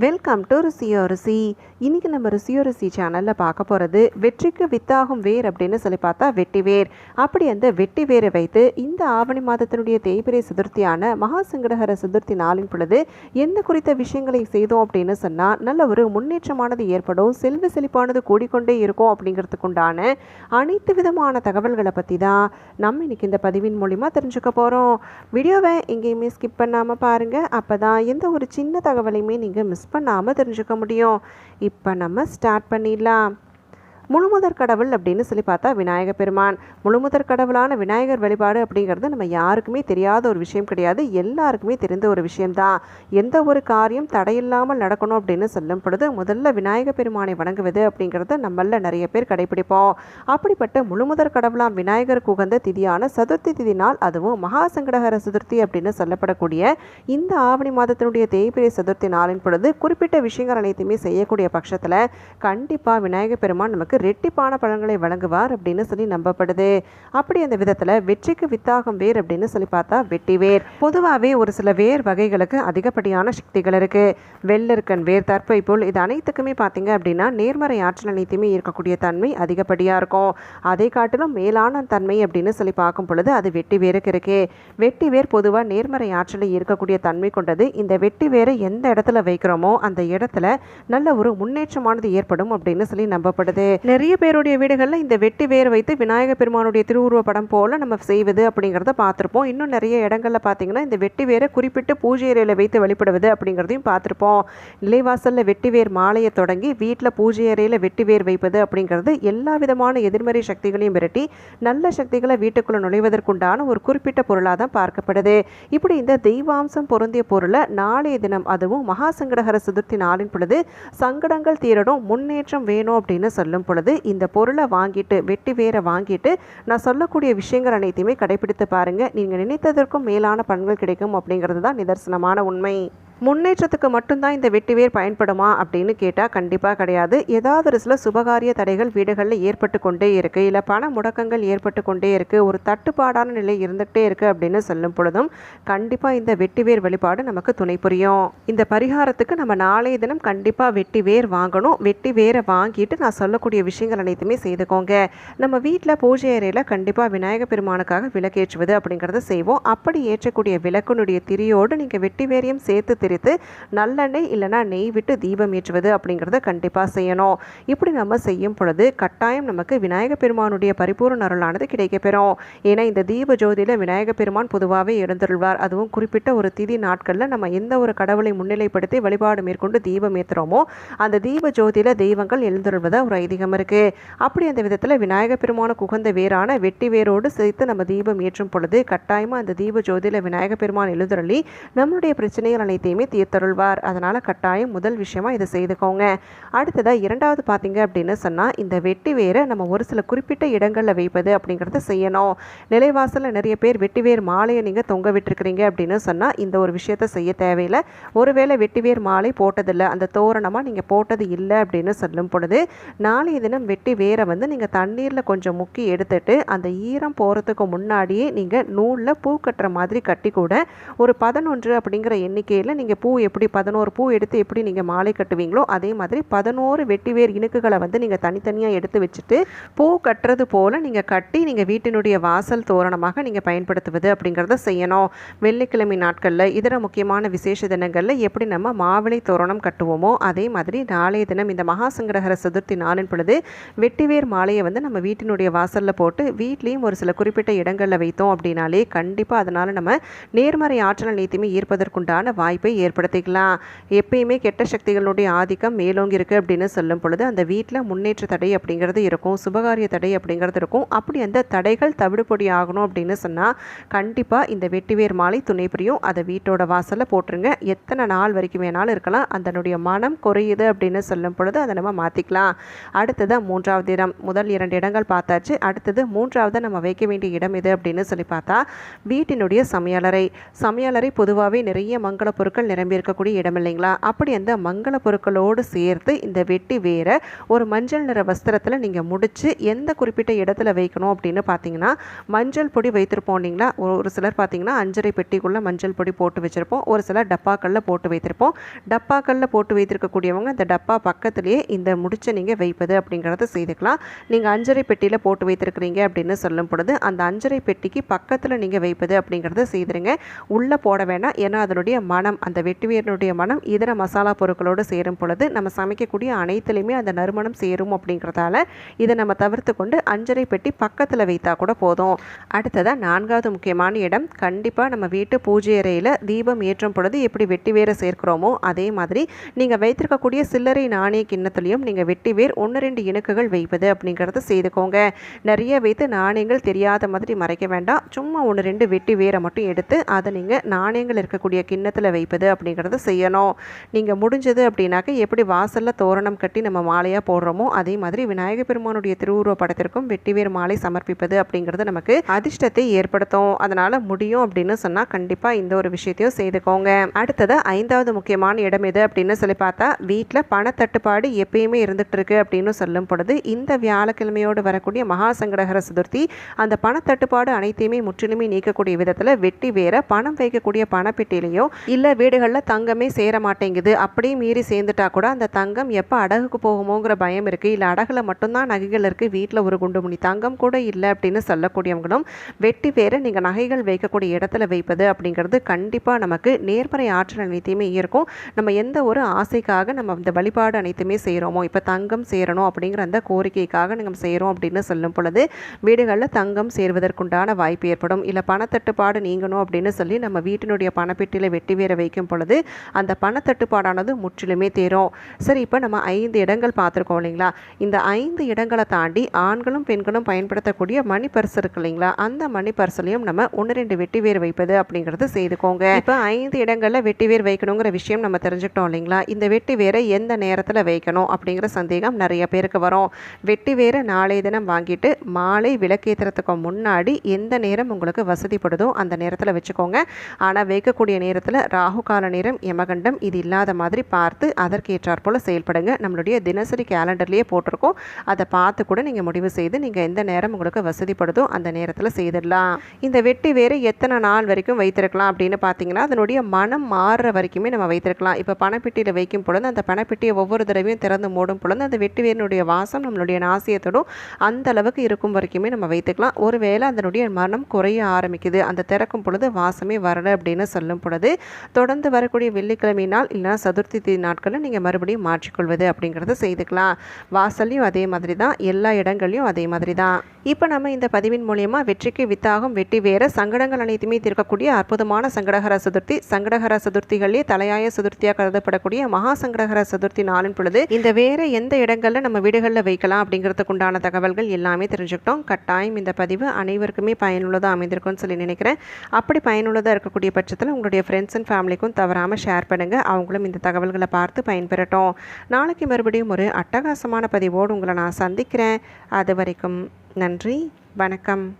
Welcome to ருசியோ ருசி இன்றைக்கி நம்ம ருசியோ ருசி சேனலில் பார்க்க போகிறது வெற்றிக்கு வித்தாகும் வேர் அப்படின்னு சொல்லி பார்த்தா வெட்டி வேர். அப்படி அந்த வெட்டி வேரை வைத்து இந்த ஆவணி மாதத்தினுடைய தேய்பிரை சதுர்த்தியான மகா சங்கடஹர சதுர்த்தி நாளின் பொழுது எந்த குறித்த விஷயங்களை செய்தோம் அப்படின்னு சொன்னால் நல்ல ஒரு முன்னேற்றமானது ஏற்படும் செல்வ செழிப்பானது கூடிக்கொண்டே இருக்கும் அப்படிங்கிறதுக்குண்டான அனைத்து விதமான தகவல்களை பற்றி தான் நம்ம இன்னைக்கு இந்த பதிவின் மூலிமா தெரிஞ்சுக்க போகிறோம் வீடியோவை எங்கேயுமே ஸ்கிப் பண்ணாமல் பாருங்கள் அப்போ தான் எந்த ஒரு சின்ன தகவலையுமே நீங்கள் மிஸ் பண்ணாமல் தெரிஞ்சுக்க முடியும். இப்போ நம்ம ஸ்டார்ட் பண்ணிடலாம். முழுமுதற் கடவுள் அப்படின்னு சொல்லி பார்த்தா விநாயக பெருமான். முழுமுதற் கடவுளான விநாயகர் வழிபாடு அப்படிங்கிறது நம்ம யாருக்குமே தெரியாத ஒரு விஷயம் கிடையாது. எல்லாருக்குமே தெரிந்த ஒரு விஷயம்தான். எந்த ஒரு காரியம் தடையில்லாமல் நடக்கணும் அப்படின்னு சொல்லும் பொழுது முதல்ல விநாயக பெருமானை வணங்குவது அப்படிங்கிறத நம்மள நிறைய பேர் கடைபிடிப்போம் அப்படிப்பட்ட முழுமுதற் கடவுளாம் விநாயகருக்கு உகந்த திதியான சதுர்த்தி திதி நாள் அதுவும் மகா சங்கடகர சதுர்த்தி அப்படின்னு சொல்லப்படக்கூடிய இந்த ஆவணி மாதத்தினுடைய தேய்பிரை சதுர்த்தி நாளின் பொழுது குறிப்பிட்ட விஷயங்கள் அனைத்துமே செய்யக்கூடிய பட்சத்தில் கண்டிப்பாக விநாயகர் பெருமான் நமக்கு ரெட்டிப்பான பழங்களை வழங்குவார் அப்படின்னு சொல்லி நம்பப்படுது. அப்படி அந்த விதத்தில் வெற்றிக்கு வித்தாகும் வேர் அப்படின்னு சொல்லி பார்த்தா வெட்டி வேர். பொதுவாகவே ஒரு சில வேர் வகைகளுக்கு அதிகப்படியான சக்திகள் இருக்கு. வெள்ளருக்கன் வேர் தற்பை போல் இது அனைத்துக்குமே பார்த்தீங்க அப்படின்னா நேர்மறை ஆற்றல் அனைத்துமே இருக்கக்கூடிய தன்மை அதிகப்படியாக இருக்கும். அதை காட்டிலும் மேலான தன்மை அப்படின்னு சொல்லி பார்க்கும் பொழுது அது வெட்டி வேருக்கு இருக்கே. வெட்டி வேர் பொதுவாக நேர்மறை ஆற்றலை இருக்கக்கூடிய தன்மை கொண்டது. இந்த வெட்டி வேரை எந்த இடத்துல வைக்கிறோமோ அந்த இடத்துல நல்ல ஒரு முன்னேற்றமானது ஏற்படும் அப்படின்னு சொல்லி நம்பப்படுது. நிறைய பேருடைய வீடுகளில் இந்த வெட்டி வேர் வைத்து விநாயகர் பெருமானுடைய திருவுருவ படம் போல் நம்ம செய்வது அப்படிங்கிறத பார்த்துருப்போம். இன்னும் நிறைய இடங்களில் பார்த்தீங்கன்னா இந்த வெட்டி வேரை குறிப்பிட்டு பூஜை அறையில் வைத்து வழிபடுவது அப்படிங்கிறதையும் பார்த்துருப்போம். நிலைவாசலில் வெட்டி வேர் மாலையை தொடங்கி வீட்டில் பூஜை அறையில் வெட்டி வேர் வைப்பது அப்படிங்கிறது எல்லா விதமான எதிர்மறை சக்திகளையும் விரட்டி நல்ல சக்திகளை வீட்டுக்குள்ளே நுழைவதற்குண்டான ஒரு குறிப்பிட்ட பொருளாக தான் பார்க்கப்படுது. இப்படி இந்த தெய்வாம்சம் பொருந்திய பொருளை நாளைய தினம் அதுவும் மகா சங்கடகர சதுர்த்தி நாளின் பொழுது சங்கடங்கள் தீரடும் முன்னேற்றம் வேணும் அப்படின்னு சொல்லும் பொழுது இந்த பொருளை வாங்கிட்டு வெட்டி வேரை வாங்கிட்டு நான் சொல்லக்கூடிய விஷயங்கள் அனைத்தையுமே கடைபிடித்து பாருங்க. நீங்கள் நினைத்ததற்கும் மேலான பலன்கள் கிடைக்கும் அப்படிங்கிறது தான் நிதர்சனமான உண்மை. முன்னேற்றத்துக்கு மட்டும்தான் இந்த வெட்டிவேர் பயன்படுமா அப்படின்னு கேட்டால் கண்டிப்பாக கிடையாது. ஏதாவது ஒரு சில சுபகாரிய தடைகள் வீடுகளில் ஏற்பட்டு கொண்டே இருக்குது இல்லை பண முடக்கங்கள் ஏற்பட்டு கொண்டே இருக்குது ஒரு தட்டுப்பாடான நிலை இருந்துகிட்டே இருக்குது அப்படின்னு சொல்லும் பொழுதும் கண்டிப்பாக இந்த வெட்டிவேர் வழிபாடு நமக்கு துணை புரியும். இந்த பரிகாரத்துக்கு நம்ம நாளைய தினம் கண்டிப்பாக வெட்டி வேர் வாங்கணும். வெட்டி வேரை வாங்கிட்டு நான் சொல்லக்கூடிய விஷயங்கள் அனைத்துமே செய்துக்கோங்க. நம்ம வீட்டில் பூஜை அறையில் கண்டிப்பாக விநாயகர் பெருமானுக்காக விளக்கேற்றுவது அப்படிங்கிறத செய்வோம். அப்படி ஏற்றக்கூடிய விளக்குனுடைய திரியோடு நீங்கள் வெட்டி வேரையும் சேர்த்து திரித்து நல்லெண்ணெய் இல்லைனா நெய் விட்டு தீபம் ஏற்றுவது அப்படிங்கிறத கண்டிப்பாக செய்யணும். இப்படி நம்ம செய்யும் பொழுது கட்டாயம் நமக்கு விநாயகர் பெருமானுடைய பரிபூர்ண அருளானது கிடைக்கப்பெறும். ஏன்னா இந்த தீப ஜோதியில் விநாயகர் பெருமான் பொதுவாகவே எழுந்துள்ளார் அதுவும் குறிப்பிட்ட ஒரு திதி நாட்களில் நம்ம எந்த ஒரு கடவுளை முன்னிலைப்படுத்தி வழிபாடு மேற்கொண்டு தீபம் ஏற்றுறோமோ அந்த தீப ஜோதியில் தெய்வங்கள் எழுந்துள்வதாக ஒரு ஐதீகம் இருக்குது அப்படி அந்த விதத்தில் விநாயகர் பெருமானுக்கு உகந்த வேரான வெட்டி வேரோடு சேர்த்து நம்ம தீபம் ஏற்றும் பொழுது கட்டாயமாக அந்த தீப ஜோதியில் விநாயகர் பெருமான் எழுந்துருளி நம்மளுடைய பிரச்சனைகள் அனைத்தையுமே தீர்த்தருள்வார். அதனால் கட்டாயம் முதல் விஷயமா இதை செய்துக்கோங்க. அடுத்ததாக இரண்டாவது பார்த்தீங்க அப்படின்னு சொன்னால் இந்த வெட்டி வேரை நம்ம ஒரு சில குறிப்பிட்ட இடங்களில் வைப்பது அப்படிங்கிறத செய்யணும். நிலைவாசலில் நிறைய பேர் வெட்டி வேர் மாலையை நீங்கள் தொங்க விட்டுருக்கிறீங்க அப்படின்னு சொன்னால் இந்த ஒரு விஷயத்த செய்ய தேவையில்லை. ஒருவேளை வெட்டி வேர் மாலை போட்டதில்லை அந்த தோரணமாக நீங்கள் போட்டது இல்லை அப்படின்னு சொல்லும் பொழுது நாளைய தினம் வெட்டி வேரை வந்து நீங்கள் தண்ணீரில் கொஞ்சம் முக்கி எடுத்துட்டு அந்த ஈரம் போகிறதுக்கு முன்னாடியே நீங்கள் நூலில் பூ கட்டுற மாதிரி கட்டி கூட ஒரு பதினொன்று அப்படிங்கிற எண்ணிக்கையில் நீங்கள் நீங்கள் பூ எப்படி பதினோரு பூ எடுத்து எப்படி நீங்கள் மாலை கட்டுவீங்களோ அதே மாதிரி பதினோரு வெட்டிவேர் இணுக்குகளை வந்து நீங்கள் தனித்தனியாக எடுத்து வச்சுட்டு பூ கட்டுறது போல் நீங்கள் கட்டி நீங்கள் வீட்டினுடைய வாசல் தோரணமாக நீங்கள் பயன்படுத்துவது அப்படிங்கிறத செய்யணும். வெள்ளிக்கிழமை நாட்களில் இதர முக்கியமான விசேஷ தினங்களில் எப்படி நம்ம மாவிளை தோரணம் கட்டுவோமோ அதே மாதிரி நாளைய தினம் இந்த மகாசங்கடகர சதுர்த்தி நாளின் பொழுது வெட்டிவேர் மாலையை வந்து நம்ம வீட்டினுடைய வாசலில் போட்டு வீட்லேயும் ஒரு சில குறிப்பிட்ட இடங்களில் வைத்தோம் அப்படின்னாலே கண்டிப்பாக அதனால் நம்ம நேர்மறை ஆற்றல் நீத்தியுமே ஈர்ப்பதற்குண்டான வாய்ப்பை ஏற்படுத்திக்கலாம். எப்பயுமே கெட்ட சக்திகளுடைய ஆதிக்கம் மேலோங்கி அப்படின்னு சொல்லும் பொழுது அந்த வீட்டில் முன்னேற்ற தடை அப்படிங்கிறது இருக்கும் சுபகாரிய தடை அப்படிங்கிறது இருக்கும். அப்படி அந்த தடைகள் தவிடுபொடி ஆகணும் அப்படின்னு சொன்னால் கண்டிப்பாக இந்த வெட்டிவேர் மாலை துணை புரியும் அதை வீட்டோட வாசலில் போட்டுருங்க. எத்தனை நாள் வரைக்கும் வேணாலும் இருக்கலாம். அதனுடைய மனம் குறையுது அப்படின்னு சொல்லும் பொழுது அதை நம்ம மாற்றிக்கலாம் அடுத்ததாக மூன்றாவது இடம். முதல் இரண்டு இடங்கள் பார்த்தாச்சு. அடுத்தது மூன்றாவது நம்ம வைக்க வேண்டிய இடம் எது அப்படின்னு சொல்லி பார்த்தா வீட்டினுடைய சமையலறை. சமையலறை பொதுவாகவே நிறைய மங்கள பொருட்கள் பொருட்கள் நிரம்பி இருக்கக்கூடிய இடம் இல்லைங்களா? அப்படி அந்த மங்கள பொருட்களோடு சேர்த்து இந்த வெட்டி வேற ஒரு மஞ்சள் நிற வஸ்திரத்தில் நீங்கள் முடித்து எந்த குறிப்பிட்ட இடத்துல வைக்கணும் அப்படின்னு பார்த்தீங்கன்னா மஞ்சள் பொடி வைத்திருப்போம் இல்லைங்களா? ஒரு சிலர் பார்த்தீங்கன்னா அஞ்சரை பெட்டிக்குள்ளே மஞ்சள் பொடி போட்டு வச்சுருப்போம். ஒரு சிலர் டப்பாக்களில் போட்டு வைத்திருப்போம். டப்பாக்களில் போட்டு வைத்திருக்கக்கூடியவங்க இந்த டப்பா பக்கத்துலேயே இந்த முடிச்சை நீங்கள் வைப்பது அப்படிங்கிறத செய்துக்கலாம். நீங்கள் அஞ்சரை பெட்டியில் போட்டு வைத்திருக்கிறீங்க அப்படின்னு சொல்லும் பொழுது அந்த அஞ்சரை பெட்டிக்கு பக்கத்தில் நீங்கள் வைப்பது அப்படிங்கிறத செய்திருங்க. உள்ளே போட வேணாம். ஏன்னா அதனுடைய மனம் அந்த வெட்டிவேரனுடைய மனம் இதர மசாலா பொருட்களோடு சேரும் பொழுது நம்ம சமைக்கக்கூடிய அனைத்துலேயுமே அந்த நறுமணம் சேரும் அப்படிங்கிறதால இதை நம்ம தவிர்த்து கொண்டு அஞ்சரை பெட்டி பக்கத்தில் வைத்தா கூட போதும். அடுத்ததாக நான்காவது முக்கியமான இடம் கண்டிப்பாக நம்ம வீட்டு பூஜை அறையில் தீபம் ஏற்றும் பொழுது எப்படி வெட்டி வேரை சேர்க்கிறோமோ அதே மாதிரி நீங்கள் வைத்திருக்கக்கூடிய சில்லறை நாணய கிண்ணத்துலையும் நீங்கள் வெட்டி வேர் ஒன்று ரெண்டு இணுக்குகள் வைப்பது அப்படிங்கிறத செய்துக்கோங்க. நிறைய வைத்து நாணயங்கள் தெரியாத மாதிரி மறைக்க வேண்டாம். சும்மா ஒன்று ரெண்டு வெட்டி வேரை மட்டும் எடுத்து அதை நீங்கள் நாணயங்கள் இருக்கக்கூடிய கிண்ணத்தில் வைப்பது அப்படிங்கிறத செய்யணும். நீங்கள் முடிஞ்சது அப்படின்னாக்க எப்படி வாசலில் தோரணம் கட்டி நம்ம மாலையாக போடுறோமோ அதே மாதிரி விநாயகர் பெருமானுடைய திருவுருவ படத்திற்கும் வெட்டிவேர் மாலை சமர்ப்பிப்பது அப்படிங்கிறது நமக்கு அதிர்ஷ்டத்தை ஏற்படுத்தும். அதனால் முடியும் அப்படின்னு சொன்னால் கண்டிப்பாக இந்த ஒரு விஷயத்தையும் செய்துக்கோங்க. அடுத்தது ஐந்தாவது முக்கியமான இடம் எது அப்படின்னு சொல்லி பார்த்தா வீட்டில் பணத்தட்டுப்பாடு எப்பயுமே இருந்துகிட்டு இருக்கு அப்படின்னு சொல்லும் பொழுது இந்த வியாழக்கிழமையோடு வரக்கூடிய மகா சங்கடகர சதுர்த்தி அந்த பணத்தட்டுப்பாடு அனைத்தையுமே முற்றிலுமே நீக்கக்கூடிய விதத்தில் வெட்டி வேற பணம் வைக்கக்கூடிய பணப்பெட்டியிலையோ இல்லை வீடுகளில் தங்கமே சேர மாட்டேங்குது. அப்படியே மீறி சேர்ந்துட்டா கூட அந்த தங்கம் எப்போ அடகுக்கு போகுமோங்கிற பயம் இருக்குது இல்லை அடகுல மட்டும்தான் நகைகள் இருக்குது வீட்டில் ஒரு குண்டு மணி தங்கம் கூட இல்லை அப்படின்னு சொல்லக்கூடியவங்களும் வெட்டி வேற நீங்கள் நகைகள் வைக்கக்கூடிய இடத்துல வைப்பது அப்படிங்கிறது கண்டிப்பாக நமக்கு நேர்மறை ஆற்றல் அனைத்தையுமே இருக்கும் நம்ம எந்த ஒரு ஆசைக்காக நம்ம இந்த வழிபாடு அனைத்துமே செய்கிறோமோ இப்போ தங்கம் சேரணும் அப்படிங்கிற அந்த கோரிக்கைக்காக நம்ம செய்கிறோம் அப்படின்னு சொல்லும் பொழுது வீடுகளில் தங்கம் சேர்வதற்குண்டான வாய்ப்பு ஏற்படும். இல்லை பணத்தட்டுப்பாடு நீங்கணும் அப்படின்னு சொல்லி நம்ம வீட்டினுடைய பணப்பெட்டியில் வெட்டி வேற வைக்கும் பொழுது அந்த பணத்தட்டுப்பாடானது முற்றிலுமே தேரும். சரி இப்போ நம்ம ஐந்து இடங்கள் பார்த்துருக்கோம் இல்லைங்களா? இந்த ஐந்து இடங்களை தாண்டி ஆண்களும் பெண்களும் பயன்படுத்தக்கூடிய மணி பர்ஸ் இருக்கு இல்லைங்களா? அந்த மணி பர்ஸ்லையும் நம்ம ஒன்று ரெண்டு வெட்டி வேர் வைப்பது அப்படிங்கிறது செய்துக்கோங்க. இப்போ ஐந்து இடங்களில் வெட்டி வேர் வைக்கணுங்கிற விஷயம் நம்ம தெரிஞ்சுக்கிட்டோம் இல்லைங்களா? இந்த வெட்டி வேரை எந்த நேரத்தில் வைக்கணும் அப்படிங்கிற சந்தேகம் நிறைய பேருக்கு வரும். வெட்டி வேரை நாளைய தினம் வாங்கிட்டு மாலை விளக்கேற்றுறதுக்கு முன்னாடி எந்த நேரம் உங்களுக்கு வசதிப்படுதோ அந்த நேரத்தில் வச்சுக்கோங்க. ஆனால் வைக்கக்கூடிய நேரத்தில் ராகு கால நேரம் யமகண்டம் இது இல்லாத மாதிரி பார்த்து அதற்கேற்றாற் போல் செயல்படுங்க. நம்மளுடைய தினசரி கேலண்டர்லேயே போட்டிருக்கோம். அதை பார்த்து கூட நீங்கள் முடிவு செய்து நீங்கள் எந்த நேரம் உங்களுக்கு வசதிப்படுதோ அந்த நேரத்தில் செய்திடலாம். இந்த வெட்டி வேறு எத்தனை நாள் வரைக்கும் வைத்திருக்கலாம் அப்படின்னு பார்த்தீங்கன்னா அதனுடைய மனம் மாறுற வரைக்குமே நம்ம வைத்திருக்கலாம். இப்போ பணப்பெட்டியில் வைக்கும் பொழுது அந்த பணப்பெட்டியை ஒவ்வொரு தடவையும் திறந்து மூடும் பொழுது அந்த வெட்டி வேரினுடைய வாசம் நம்மளுடைய நாசியத்தோடும் அந்த அளவுக்கு இருக்கும் வரைக்குமே நம்ம வைத்துக்கலாம். ஒருவேளை அதனுடைய மனம் குறைய ஆரம்பிக்குது. அந்த திறக்கும் பொழுது வாசமே வரலை அப்படின்னு சொல்லும் பொழுது தொடர்ந்து வரக்கூடிய வெள்ளிக்கிழமை நாள் இல்லைனா சதுர்த்தி தேதி நாட்களில் நீங்கள் மறுபடியும் மாற்றிக்கொள்வது அப்படிங்கிறத செய்துக்கலாம். வாசல்லையும் அதே மாதிரி தான் எல்லா இடங்கள்லையும் அதே மாதிரி தான். இப்போ நம்ம இந்த பதிவின் மூலியமாக வெற்றிக்கு வித்தாகும் வெற்றி வேற சங்கடங்கள் அனைத்துமே தீர்க்கக்கூடிய அற்புதமான சங்கடகர சதுர்த்தி சங்கடகர சதுர்த்திகளே தலையாய சதுர்த்தியாக கருதப்படக்கூடிய மகா சங்கடகர சதுர்த்தி நாளின் பொழுது இந்த வேற எந்த இடங்களில் நம்ம வீடுகளில் வைக்கலாம் அப்படிங்கிறதுக்கு உண்டான தகவல்கள் எல்லாமே தெரிஞ்சுக்கிட்டோம். கட்டாயம் இந்த பதிவு அனைவருக்குமே பயனுள்ளதாக அமைந்திருக்கும்னு சொல்லி நினைக்கிறேன். அப்படி பயனுள்ளதாக இருக்கக்கூடிய பட்சத்தில் உங்களுடைய ஃப்ரெண்ட்ஸ் அண்ட் ஃபேமிலிக்கும் தவறாமல் ஷேர் பண்ணுங்கள் அவங்களும் இந்த தகவல்களை பார்த்து பயன்பெறட்டும். நாளைக்கு மறுபடியும் ஒரு அட்டகாசமான பதிவோடு உங்களை நான் சந்திக்கிறேன். அது வரைக்கும் நன்றி. வணக்கம்.